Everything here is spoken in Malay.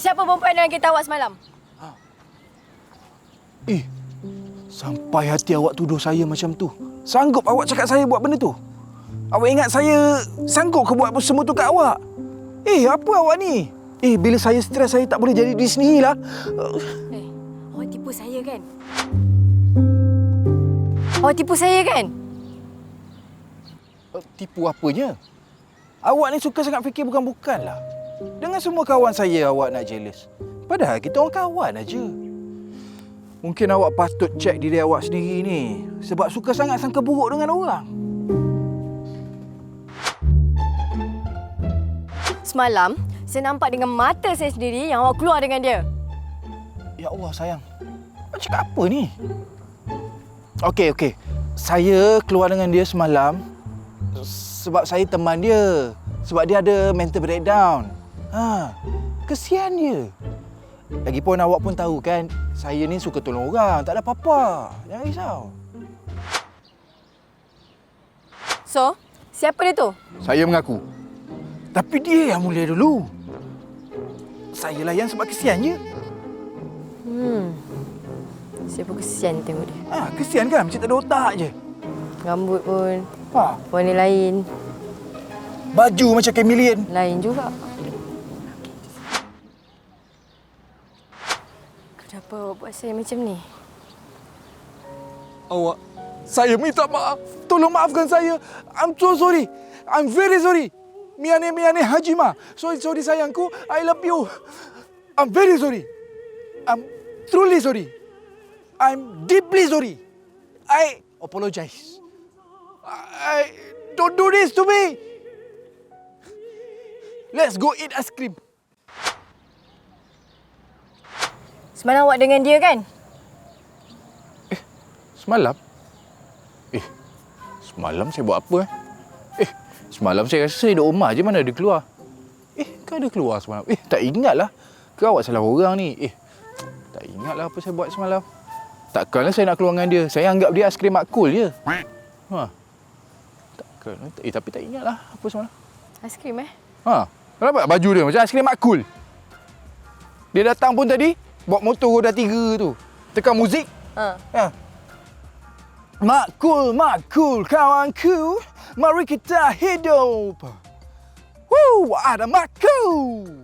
Siapa perempuan dalam kereta awak semalam? Eh, sampai hati awak tuduh saya macam tu. Sanggup awak cakap saya buat benda tu? Awak ingat saya sanggup ke buat semua tu kat awak? Eh, apa awak ni? Eh, bila saya stres, saya tak boleh jadi diri sendiri lah. Eh, awak tipu saya kan? Awak tipu saya kan? Uh, tipu apanya? Awak ni suka sangat fikir bukan-bukan lah. Dengan semua kawan saya, awak nak jealous. Padahal kita orang kawan aja. Mungkin awak patut cek diri awak sendiri ni. Sebab suka sangat sangka buruk dengan orang. Semalam, saya nampak dengan mata saya sendiri yang awak keluar dengan dia. Ya Allah sayang. Awak cakap apa ni? Okey, okey. Saya keluar dengan dia semalam sebab saya teman dia. Sebab dia ada mental breakdown. Ha, kesian dia. Lagipun awak pun tahu kan, saya ni suka tolong orang, tak ada apa-apa. Jangan risau. So, siapa dia tu? Saya mengaku. Tapi dia yang mula dulu. Saya layan sebab kesian je. Hmm. Saya pun kesian tengok dia. Ha, kesian kan? Macam tak ada otak je. Rambut pun Ha, warna lain. baju macam chameleon. Lain juga. Kenapa awak buat saya macam ni? Awak, saya minta maaf. Tolong maafkan saya. I'm so sorry. I'm very sorry. Miane miane Hajima. Sorry sorry sayangku. I love you. I'm very sorry. I'm truly sorry. I'm deeply sorry. I apologize. I don't do this to me. Let's go eat ice cream. Semalam awak dengan dia kan? Semalam? Eh, semalam saya buat apa eh? Eh, semalam saya rasa saya duduk rumah je mana ada keluar. Eh, kan ada keluar semalam? Eh, tak ingat lah. Ke awak salah orang ni? Eh, tak ingat lah apa saya buat semalam. Takkanlah saya nak keluar dengan dia. Saya anggap dia aiskrim makul je. Ha. Takkan. Eh, tapi tak ingat lah apa semalam. Aiskrim eh? Ha. Kenapa baju dia macam aiskrim makul? Dia datang pun tadi, bawa motor roda tiga tu. Tekan muzik, Ha. Ya. Makul, makul kawanku. Mari kita hidup. Woo, ada makul.